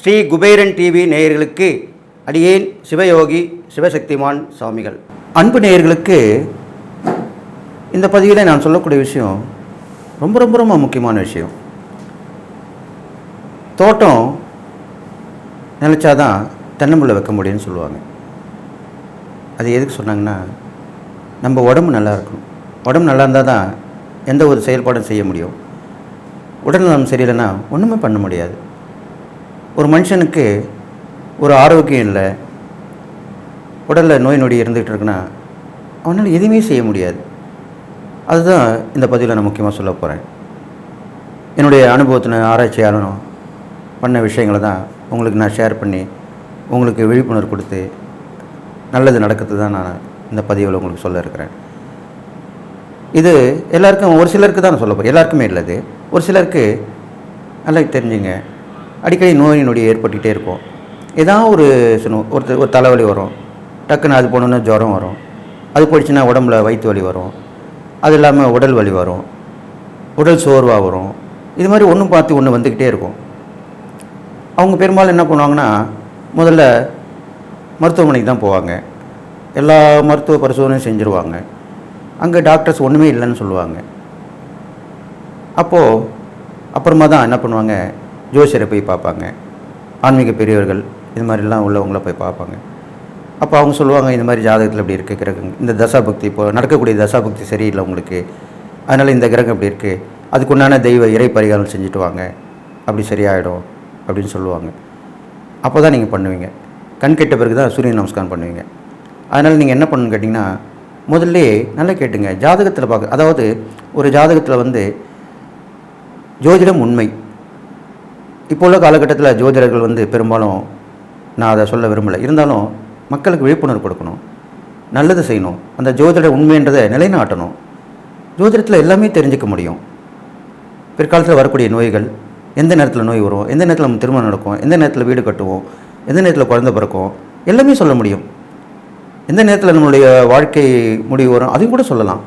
Sri Kuberan TV நேயர்களுக்கு அடியேன் சிவயோகி சிவசக்திமான் சுவாமிகள் அன்பு நேயர்களுக்கு இந்த பதிவில் நான் சொல்லக்கூடிய விஷயம் ரொம்ப ரொம்ப ரொம்ப முக்கியமான விஷயம். தோட்டம் நினச்சாதான் தென்னம்புள்ள வைக்க முடியும்னு சொல்லுவாங்க. அது எதுக்கு சொன்னாங்கன்னா நம்ம உடம்பு நல்லா இருக்கணும். உடம்பு நல்லா இருந்தால் தான் எந்த ஒரு செயல்பாடும் செய்ய முடியும். உடல்நலம் சரியில்லைன்னா ஒன்றுமே பண்ண முடியாது. ஒரு மனுஷனுக்கு ஒரு ஆரோக்கியம் இல்லை. உடலில் நோய் நொடி இருந்துகிட்டு இருக்குன்னா அவனால் எதுவுமே செய்ய முடியாது. அதுதான் இந்த பதிவில் நான் முக்கியமாக சொல்ல போகிறேன் என்னுடைய அனுபவத்தின ஆராய்ச்சியாளனும் பண்ண விஷயங்களை தான் உங்களுக்கு நான் ஷேர் பண்ணி உங்களுக்கு விழிப்புணர்வு கொடுத்து நல்லது நடக்கிறது தான் நான் இந்த பதிவில் உங்களுக்கு சொல்ல இருக்கிறேன். இது எல்லாருக்கும் ஒரு சிலருக்கு தான் சொல்ல போகிறேன் எல்லாருக்குமே இல்லை இது ஒரு சிலருக்கு நல்லா தெரிஞ்சுங்க. அடிக்கடி நோய் நொடி ஏற்பட்டுக்கிட்டே இருக்கும். ஏதாவது ஒரு ஒருத்தர் ஒரு ஒரு தலைவலி வரும். டக்குன்னு அது போனோன்னா ஜுரம் வரும். அது போயிடுச்சுன்னா உடம்புல வயிற்று வலி வரும். அது இல்லாமல் உடல் வலி வரும். உடல் சோர்வாக வரும். இது மாதிரி ஒன்று பார்த்து ஒன்று வந்துக்கிட்டே இருக்கும். அவங்க பெரும்பாலும் என்ன பண்ணுவாங்கன்னா முதல்ல மருத்துவமனைக்கு தான் போவாங்க. எல்லா மருத்துவ பரிசோதனையும் செஞ்சுருவாங்க. அங்கே டாக்டர்ஸ் ஒன்றுமே இல்லைன்னு சொல்லுவாங்க. அப்போது அப்புறமா தான் என்ன பண்ணுவாங்க? ஜோசியரை போய் பார்ப்பாங்க. ஆன்மீக பெரியவர்கள் இது மாதிரிலாம் உள்ளவங்கள போய் பார்ப்பாங்க. அப்போ அவங்க சொல்லுவாங்க இந்த மாதிரி ஜாதகத்தில் இப்படி இருக்குது கிரகம் இந்த தசாபக்தி இப்போ நடக்கக்கூடிய தசாபக்தி சரியில்லை உங்களுக்கு. அதனால் இந்த கிரகம் இப்படி இருக்குது அதுக்குண்டான தெய்வ இறை பரிகாரம் செஞ்சுட்டு வாங்க. அப்படி சரியாயிடும் அப்படின்னு சொல்லுவாங்க. அப்போ தான் நீங்கள் பண்ணுவீங்க. கண் கெட்ட பிறகு தான் சூரிய நமஸ்காரம் பண்ணுவீங்க. அதனால் நீங்கள் என்ன பண்ணணும்னு கேட்டிங்கன்னா முதல்ல நல்லா கேட்டுங்க. ஜாதகத்தில் பார்க்க அதாவது ஒரு ஜாதகத்தில் வந்து ஜோதிடம் உண்மை. இப்போ உள்ள காலகட்டத்தில் ஜோதிடர்கள் வந்து பெரும்பாலும் நான் அதை சொல்ல விரும்பலை. இருந்தாலும் மக்களுக்கு விழிப்புணர்வு கொடுக்கணும். நல்லது செய்யணும். அந்த ஜோதிட உண்மைன்றதை நிலைநாட்டணும். ஜோதிடத்தில் எல்லாமே தெரிஞ்சுக்க முடியும். பிற்காலத்தில் வரக்கூடிய நோய்கள் எந்த நேரத்தில் நோய் வரும் எந்த நேரத்தில் நம்ம திருமணம் நடக்கும் எந்த நேரத்தில் வீடு கட்டுவோம் எந்த நேரத்தில் குழந்தை பிறக்கும் எல்லாமே சொல்ல முடியும். எந்த நேரத்தில் நம்மளுடைய வாழ்க்கை முடிவு வரும்? அதையும் கூட சொல்லலாம்.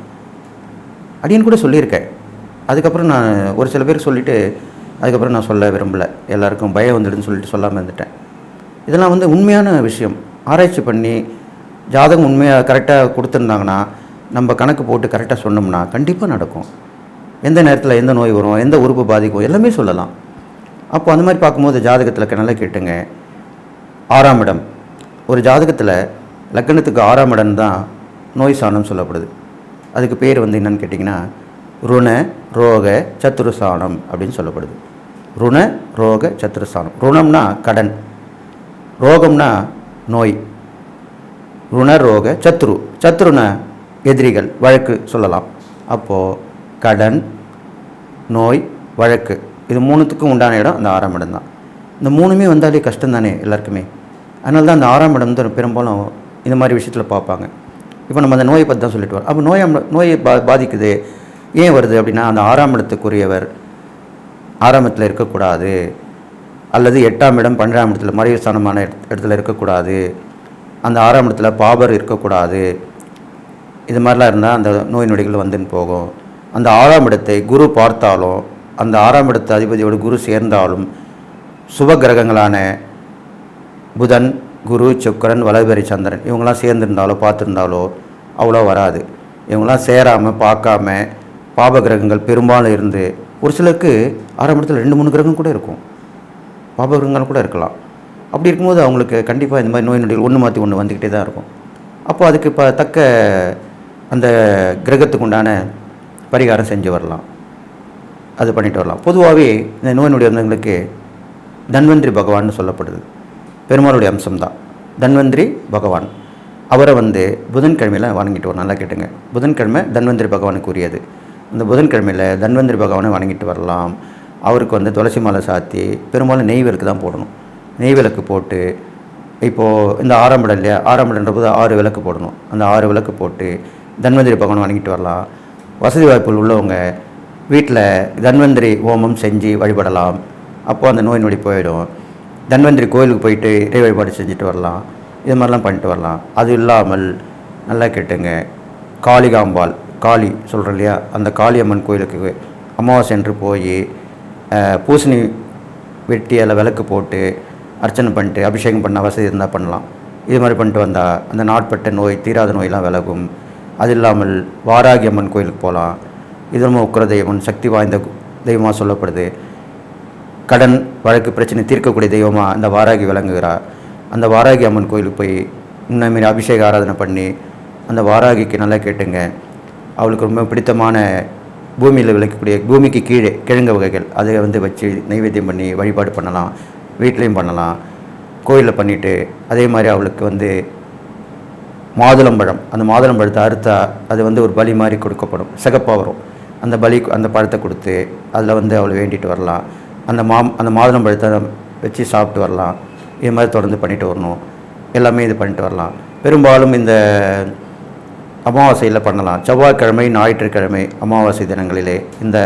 அப்படின்னு கூட சொல்லியிருக்கேன். அதுக்கப்புறம் நான் ஒரு சில பேர் சொல்லிவிட்டு அதுக்கப்புறம் நான் சொல்ல விரும்பலை. எல்லாருக்கும் பயம் வந்துடுன்னு சொல்லிட்டு சொல்லாமல் இருந்துட்டேன். இதெல்லாம் வந்து உண்மையான விஷயம். ஆராய்ச்சி பண்ணி ஜாதகம் உண்மையாக கரெக்டாக கொடுத்துருந்தாங்கன்னா நம்ம கணக்கு போட்டு கரெக்டாக சொன்னோம்னா கண்டிப்பாக நடக்கும். எந்த நேரத்தில் எந்த நோய் வரும் எந்த உறுப்பு பாதிக்கும் எல்லாமே சொல்லலாம். அப்போ அந்த மாதிரி பார்க்கும்போது ஜாதகத்தில் நல்லா கேட்டுங்க. ஆறாம் இடம். ஒரு ஜாதகத்தில் லக்கணத்துக்கு ஆறாம் இடம் தான் நோய் சாணம் சொல்லப்படுது. அதுக்கு பேர் வந்து என்னன்னு கேட்டிங்கன்னா ருண ரோக சத்துருசானம் அப்படின்னு சொல்லப்படுது. ருண ரோக சத்துருசானம் ருணம்னா கடன். ரோகம்னா நோய். ருண ரோக சத்ரு. சத்ருன எதிரிகள் வழக்கு சொல்லலாம். அப்போது கடன் நோய் வழக்கு. இது மூணுத்துக்கும் உண்டான இடம் அந்த ஆறாம் இடம் தான். இந்த மூணுமே வந்தாலே கஷ்டம் தானே எல்லாருக்குமே. அதனால தான் அந்த ஆறாம் இடம் வந்து பெரும்பாலும் இந்த மாதிரி விஷயத்தில் பார்ப்பாங்க. இப்போ நம்ம அந்த நோயை பற்றி தான் சொல்லிட்டு வரோம். அப்போ நோய் நோயை பா பாதிக்குது. ஏன் வருது அப்படின்னா அந்த ஆறாம் இடத்துக்குரியவர் ஆரம்பத்தில் இருக்கக்கூடாது. அல்லது எட்டாம் இடம் பன்னிரெண்டாம் இடத்துல மறைவு ஸ்தானமான இடத்துல இருக்கக்கூடாது. அந்த ஆறாம் இடத்துல பாபர் இருக்கக்கூடாது. இது மாதிரிலாம் இருந்தால் அந்த நோய் நொடிகள் வந்துன்னு போகும். அந்த ஆறாம் இடத்தை குரு பார்த்தாலும் அந்த ஆறாம் இடத்து அதிபதியோடு குரு சேர்ந்தாலும் சுப கிரகங்களான புதன் குரு சுக்கரன் வலதுபெரி சந்திரன் இவங்களாம் சேர்ந்துருந்தாலோ பார்த்துருந்தாலோ அவ்வளோ வராது. இவங்களாம் சேராமல் பார்க்காம பாப கிரகங்கள் பெரும்பாலும் இருந்து ஒரு சிலருக்கு ஆறாம் இடத்துல ரெண்டு மூணு கிரகம் கூட இருக்கும். பாப கிரகங்கள் கூட இருக்கலாம். அப்படி இருக்கும்போது அவங்களுக்கு கண்டிப்பாக இந்த மாதிரி நோய் நொடிகள் ஒன்று மாற்றி ஒன்று வந்துக்கிட்டே தான் இருக்கும். அப்போ அதுக்கு இப்போ தக்க அந்த கிரகத்துக்கு உண்டான பரிகாரம் செஞ்சு வரலாம். அது பண்ணிட்டு வரலாம். பொதுவாகவே இந்த நோய் நொடி வந்தவங்களுக்கு தன்வந்திரி பகவான்னு சொல்லப்படுது. பெருமாளுடைய அம்சம்தான். தன்வந்திரி பகவான். அவரை வந்து புதன்கிழமையில் வணங்கிட்டு வரும் நல்லா கேட்டுங்க. புதன்கிழமை தன்வந்திரி பகவானுக்கு உரியது. அந்த புதன்கிழமையில் தன்வந்திரி பகவானை வணங்கிட்டு வரலாம். அவருக்கு வந்து துளசி மாலை சாத்தி பெரும்பாலும் நெய் விளக்கு தான் போடணும். நெய் விளக்கு போட்டு இப்போது இந்த ஆரம்படம் இல்லையா? ஆறாம் போது ஆறு விளக்கு போடணும். அந்த ஆறு விளக்கு போட்டு தன்வந்திரி பகவானை வணங்கிட்டு வரலாம். வசதி வாய்ப்புகள் உள்ளவங்க வீட்டில் தன்வந்திரி ஹோமம் செஞ்சு வழிபடலாம். அப்போது அந்த நோய் நொடி போயிடும். தன்வந்திரி கோயிலுக்கு போயிட்டு இறை வழிபாடு செஞ்சுட்டு வரலாம். இது மாதிரிலாம் பண்ணிட்டு வரலாம். அது இல்லாமல் நல்லா கேட்டுங்க. காளிகாம்பாள் காளி சொல்கிறோம் இல்லையா? அந்த காளியம்மன் கோயிலுக்கு அமாவாசை என்று போய் பூசணி வெட்டி அதில் விளக்கு போட்டு அர்ச்சனை பண்ணிட்டு அபிஷேகம் பண்ண வசதி இருந்தால் பண்ணலாம். இது மாதிரி பண்ணிட்டு வந்தால் அந்த நாட்பட்ட நோய் தீராத நோயெல்லாம் விலகும். அது இல்லாமல் வாராகி அம்மன் கோயிலுக்கு போகலாம். இது நம்ம உக்கிர தெய்வம் சக்தி வாய்ந்த தெய்வமாக சொல்லப்படுது. கடன் வழக்கு பிரச்சனை தீர்க்கக்கூடிய தெய்வமாக அந்த வாராகி விளங்குகிறார். அந்த வாராகி அம்மன் கோயிலுக்கு போய் இன்னமாரி மாரி அபிஷேக ஆராதனை பண்ணி அந்த வாராகிக்கு நல்லா கேட்டுங்க. அவளுக்கு ரொம்ப பிடித்தமான பூமியில் விளைக்கக்கூடிய பூமிக்கு கீழே கிழங்கு வகைகள் அதை வந்து வச்சு நைவேத்தியம் பண்ணி வழிபாடு பண்ணலாம் வீட்லேயும் பண்ணலாம் கோயிலில் பண்ணிவிட்டு அதே மாதிரி அவளுக்கு வந்து மாதுளம்பழம் அந்த மாதுளம்பழத்தை அறுத்தா அது வந்து ஒரு பலி மாதிரி கொடுக்கப்படும் சிகப்பாக வரும். அந்த பலி அந்த பழத்தை கொடுத்து அதில் வந்து அவளை வேண்டிட்டு வரலாம். அந்த மா அந்த மாதுளம்பழத்தை வச்சு சாப்பிட்டு வரலாம். இது மாதிரி தொடர்ந்து பண்ணிட்டு வரணும். எல்லாமே இது பண்ணிட்டு வரலாம். பெரும்பாலும் இந்த அமாவாசையில் பண்ணலாம். செவ்வாய்க்கிழமை ஞாயிற்றுக்கிழமை அமாவாசை தினங்களிலே இந்த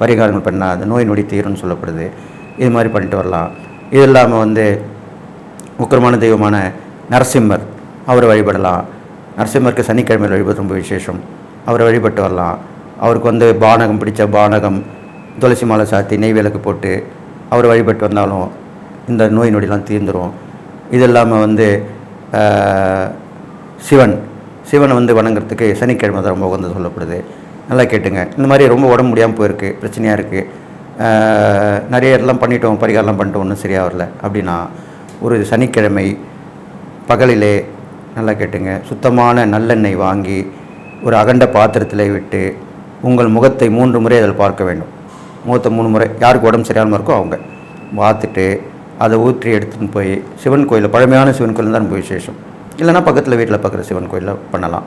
பரிகாரங்கள் பண்ணால் அந்த நோய் நொடி தீரும்னு சொல்லப்படுது. இது மாதிரி பண்ணிட்டு வரலாம். இது இல்லாமல் வந்து உக்கிரமான தெய்வமான நரசிம்மர் அவரை வழிபடலாம். நரசிம்மருக்கு சனிக்கிழமையில் வழிபடுறது ரொம்ப விசேஷம். அவரை வழிபட்டு வரலாம். அவருக்கு வந்து பானகம் பிடித்த பானகம் துளசி மாலை சாத்தி நெய் விளக்கு போட்டு அவர் வழிபட்டு வந்தாலும் இந்த நோய் நொடிலாம் தீர்ந்துடும் இது இல்லாமல் வந்து சிவன் சிவனை வந்து வணங்குறதுக்கு சனிக்கிழமை தான் ரொம்ப உகந்து சொல்லப்படுது. நல்லா கேட்டுங்க. இந்த மாதிரி ரொம்ப உடம்பு முடியாமல் போயிருக்கு பிரச்சனையாக இருக்குது நிறைய இதெல்லாம் பண்ணிட்டோம் பரிகாரம்லாம் பண்ணிட்டோம் ஒன்றும் சரியாக வரல. அப்படின்னா ஒரு சனிக்கிழமை பகலிலே நல்லா கேட்டுங்க. சுத்தமான நல்லெண்ணெய் வாங்கி ஒரு அகண்ட பாத்திரத்தில் விட்டு உங்கள் முகத்தை மூன்று முறை அதில் பார்க்க வேண்டும். முகத்தை மூணு முறை யாருக்கு உடம்பு சரியாமல் இருக்கோ அவங்க. பார்த்துட்டு அதை ஊற்றி எடுத்துன்னு போய் சிவன் கோயிலில் பழமையான சிவன் கோயில் தான் ரொம்ப விசேஷம். இல்லைன்னா பக்கத்தில் வீட்டில் பார்க்குற சிவன் கோயிலில் பண்ணலாம்.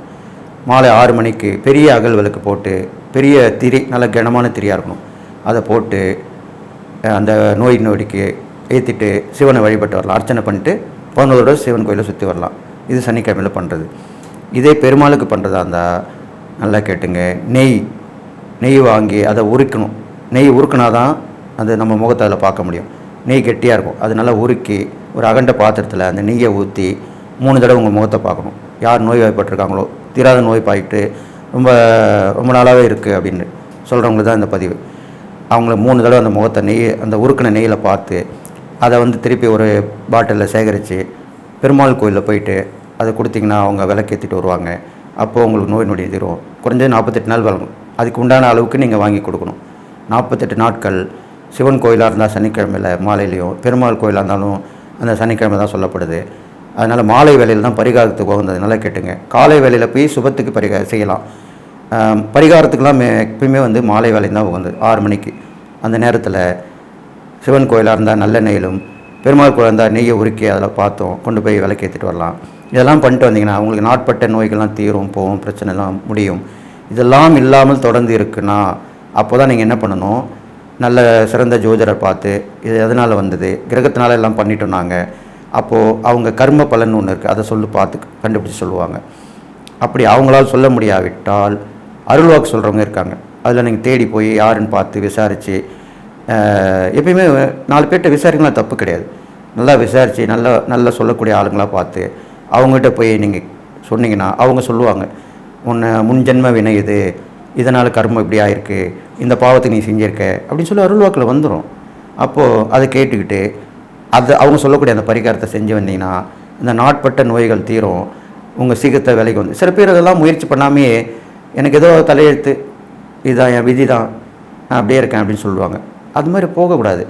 மாலை ஆறு மணிக்கு பெரிய அகல் விளக்கு போட்டு பெரிய திரி நல்ல கனமான திரியாக இருக்கணும். அதை போட்டு அந்த நோய் நொடிக்கு ஏற்றிட்டு சிவனை வழிபட்டு வரலாம். அர்ச்சனை பண்ணிட்டு பதினோட சிவன் கோயிலை சுற்றி வரலாம். இது சனிக்கிழமையில் பண்ணுறது இதே பெருமாளுக்கு பண்ணுறதா இருந்தால் நல்லா கேட்டுங்க. நெய் நெய் வாங்கி அதை உருக்கணும். நெய் உருக்குனா தான் அது நம்ம முகத்தை அதில் பார்க்க முடியும். நெய் கெட்டியாக இருக்கும். அது நல்லா உருக்கி ஒரு அகண்ட பாத்திரத்தில் அந்த நெய்யை ஊற்றி மூணு தடவை உங்கள் முகத்தை பார்க்கணும். யார் நோய் வாய்ப்பட்டிருக்காங்களோ தீராத நோய் பாயிட்டு ரொம்ப ரொம்ப நாளாகவே இருக்குது அப்படின்னு சொல்கிறவங்களுக்கு தான் இந்த பதிவு. அவங்கள மூணு தடவை அந்த முகத்தை நெய் அந்த உருக்கின நெய்யில் பார்த்து அதை வந்து திருப்பி ஒரு பாட்டிலில் சேகரித்து பெருமாள் கோயிலில் போயிட்டு அதை கொடுத்தீங்கன்னா அவங்க விளக்கேற்றிட்டு வருவாங்க. அப்போது உங்களுக்கு நோய் நொடி தீரும் குறைஞ்சது நாற்பத்தெட்டு நாள் வழங்கும். அதுக்கு உண்டான அளவுக்கு நீங்கள் வாங்கி கொடுக்கணும். நாற்பத்தெட்டு நாட்கள் சிவன் கோயிலாக இருந்தால் சனிக்கிழமையில் மாலையிலையும் பெருமாள் கோயிலாக இருந்தாலும் அந்த சனிக்கிழமை தான் சொல்லப்படுது. அதனால் மாலை வேலையில் தான் பரிகாரத்துக்கு உகந்தது. கேட்டுங்க. காலை வேலையில் போய் சுபத்துக்கு பரிகாரம் செய்யலாம். பரிகாரத்துக்கெலாம் மே எப்பயுமே வந்து மாலை வேலை தான் உகந்தது. ஆறு மணிக்கு. அந்த நேரத்தில் சிவன் கோயிலாக இருந்தால் நல்ல நெய்யிலும் பெருமாள் கோயில் இருந்தால் நெய்யை உருக்கி அதில் பார்த்தோம் கொண்டு போய் விளக்கேற்றிட்டு வரலாம். இதெல்லாம் பண்ணிட்டு வந்தீங்கன்னா உங்களுக்கு நாட்பட்ட நோய்கள்லாம் தீரும் போகும் பிரச்சனைலாம் முடியும். இதெல்லாம் இல்லாமல் தொடர்ந்து இருக்குன்னா அப்போ தான் நீங்கள் என்ன பண்ணணும்? நல்ல சிறந்த ஜோதிடரை பார்த்து இது எதனால் வந்தது? கிரகத்தினால எல்லாம் பண்ணிட்டோம் நாங்கள் அப்போது அவங்க கர்ம பலன் ஒன்று இருக்குது அதை சொல்லி பார்த்து கண்டுபிடிச்சி சொல்லுவாங்க. அப்படி அவங்களால் சொல்ல முடியாவிட்டால் அருள்வாக்கு சொல்கிறவங்க இருக்காங்க. அதில் நீங்கள் தேடி போய் யாருன்னு பார்த்து விசாரித்து எப்பயுமே நாலு பேர்கிட்ட விசாரிக்கலாம் தப்பு கிடையாது. நல்லா விசாரித்து நல்லா நல்லா சொல்லக்கூடிய ஆளுங்களாக பார்த்து அவங்ககிட்ட போய் நீங்கள் சொன்னீங்கன்னா அவங்க சொல்லுவாங்க. உன்னை முன்ஜென்ம வினை இது. இதனால் கர்மம் இப்படி ஆயிருக்கு இந்த பாவத்தை நீ செஞ்சிருக்க அப்படின்னு சொல்லி அருள்வாக்கில் வந்துடும் அப்போது அதை கேட்டுக்கிட்டு அது அவங்க சொல்லக்கூடிய அந்த பரிகாரத்தை செஞ்சு வந்தீங்கன்னா இந்த நாட்பட்ட நோய்கள் தீரும் உங்கள் சீக்கிரத்தை வேலைக்கு வந்து சில பேர் முயற்சி பண்ணாமையே எனக்கு ஏதோ தலையெழுத்து இதுதான் என் விதி தான் நான் அப்படியே இருக்கேன் அப்படின்னு சொல்லுவாங்க. அது மாதிரி போகக்கூடாது.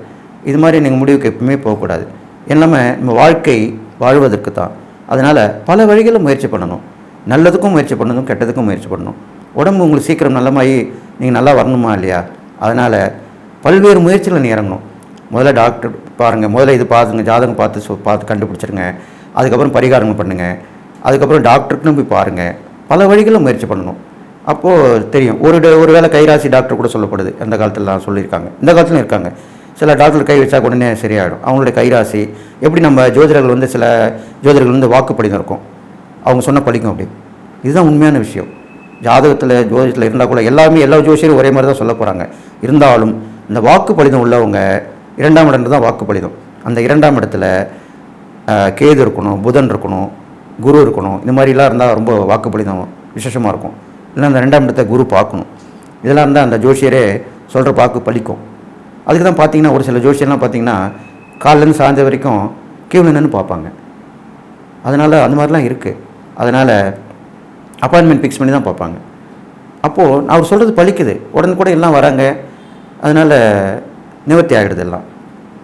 இது மாதிரி நீங்கள் முடிவுக்கு எப்பவுமே போகக்கூடாது. எல்லாமே நம்ம வாழ்க்கை வாழ்வதற்கு தான். அதனால் பல வழிகளில் முயற்சி பண்ணணும். நல்லதுக்கும் முயற்சி பண்ணணும் கெட்டதுக்கும் முயற்சி பண்ணணும். உடம்பு உங்களுக்கு சீக்கிரம் நல்லமாகி நீங்கள் நல்லா வரணுமா இல்லையா? அதனால் பல்வேறு முயற்சிகளை நீ இறங்கணும். முதல்ல டாக்டர் பாருங்கள் முதல்ல இது பாருங்கள் ஜாதகம் பார்த்து சொ பார்த்து கண்டுபிடிச்சிருங்க. அதுக்கப்புறம் பரிகாரங்கள் பண்ணுங்கள் அதுக்கப்புறம் டாக்டருக்குன்னு போய் பாருங்கள் பல வழிகளில் முயற்சி பண்ணணும். அப்போது தெரியும். ஒரு ட- ஒரு வேளை கைராசி டாக்டர் கூட சொல்லப்படுது. அந்த காலத்துலலாம் சொல்லியிருக்காங்க. இந்த காலத்துலையும் இருக்காங்க. சில டாக்டர் கை வச்சா உடனே சரியாயிடும். அவங்களுடைய கைராசி எப்படி நம்ம ஜோதிடர்கள் வந்து சில ஜோதிடர்கள் வந்து வாக்குப்படிதம் இருக்கும் அவங்க சொன்ன பழிக்கும் அப்படி. இதுதான் உண்மையான விஷயம். ஜாதகத்தில் ஜோதிஷத்தில் இருந்தால் கூட எல்லாமே எல்லா ஜோசியரும் ஒரே மாதிரி தான் சொல்ல போகிறாங்க இருந்தாலும் இந்த வாக்கு பலிதம் உள்ளவங்க இரண்டாம் இடம் தான் வாக்குப்பளிதம் அந்த இரண்டாம் இடத்துல கேது இருக்கணும் புதன் இருக்கணும் குரு இருக்கணும் இந்த மாதிரிலாம் இருந்தால் ரொம்ப வாக்கு பலிதம் விசேஷமாக இருக்கும். இல்லை அந்த ரெண்டாம் இடத்தை குரு பார்க்கணும். இதெல்லாம் இருந்தால் அந்த ஜோசியரே சொல்கிற பாக்கு பலிக்கும். அதுக்கு தான் பார்த்தீங்கன்னா ஒரு சில ஜோசியர்லாம் பார்த்தீங்கன்னா காலிலேருந்து சாய்ந்த வரைக்கும் கீழ் நின்று பார்ப்பாங்க. அதனால் அந்த மாதிரிலாம் இருக்குது அதனால் அப்பாயின்மெண்ட் ஃபிக்ஸ் பண்ணி தான் பார்ப்பாங்க. அப்போது அவர் சொல்கிறது பழிக்குது. உடனே கூட எல்லாம் வராங்க. அதனால் நிவர்த்தி ஆகிடுது எல்லாம்.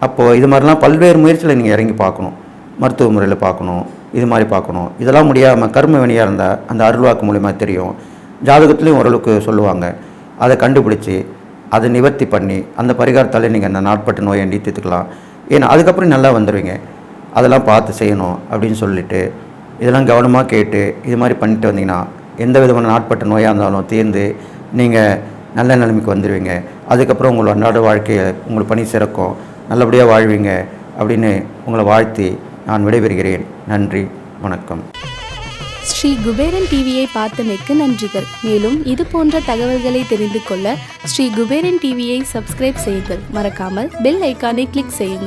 அப்போது இது மாதிரிலாம் பல்வேறு முயற்சியில் நீங்கள் இறங்கி பார்க்கணும். மருத்துவ முறையில் பார்க்கணும். இது மாதிரி பார்க்கணும். இதெல்லாம் முடியாமல் கர்ம வினையாக இருந்தால் அந்த அருள்வாக்கு மூலிமா தெரியும். ஜாதகத்துலேயும் ஓரளவுக்கு சொல்லுவாங்க. அதை கண்டுபிடிச்சி அதை நிவர்த்தி பண்ணி அந்த பரிகாரத்தாலே நீங்கள் அந்த நாட்பட்டு நோயை நீத்தித்துக்கலாம் ஏன்னா அதுக்கப்புறம் நல்லா வந்துடுவீங்க அதெல்லாம் பார்த்து செய்யணும் அப்படின்னு சொல்லிட்டு இதெல்லாம் கவனமாக கேட்டு இது மாதிரி பண்ணிட்டு வந்தீங்கன்னா எந்த விதமான நாட்பட்ட நோயாக இருந்தாலும் தீர்ந்து நீங்கள் நல்ல நிலைமைக்கு வந்துடுவீங்க அதுக்கப்புறம் உங்களோட அன்றாட வாழ்க்கையை உங்களுக்கு பணி சிறக்கும் நல்லபடியாக வாழ்வீங்க அப்படின்னு உங்களை வாழ்த்தி நான் விடைபெறுகிறேன். நன்றி வணக்கம். ஸ்ரீ குபேரன் டிவியை பார்த்தமைக்கு நன்றிகள். மேலும் இது போன்ற தகவல்களை தெரிந்து கொள்ள ஸ்ரீ குபேரன் டிவியை சப்ஸ்கிரைப் செய்யுங்கள். மறக்காமல் பெல் ஐக்கானை கிளிக் செய்யுங்கள்.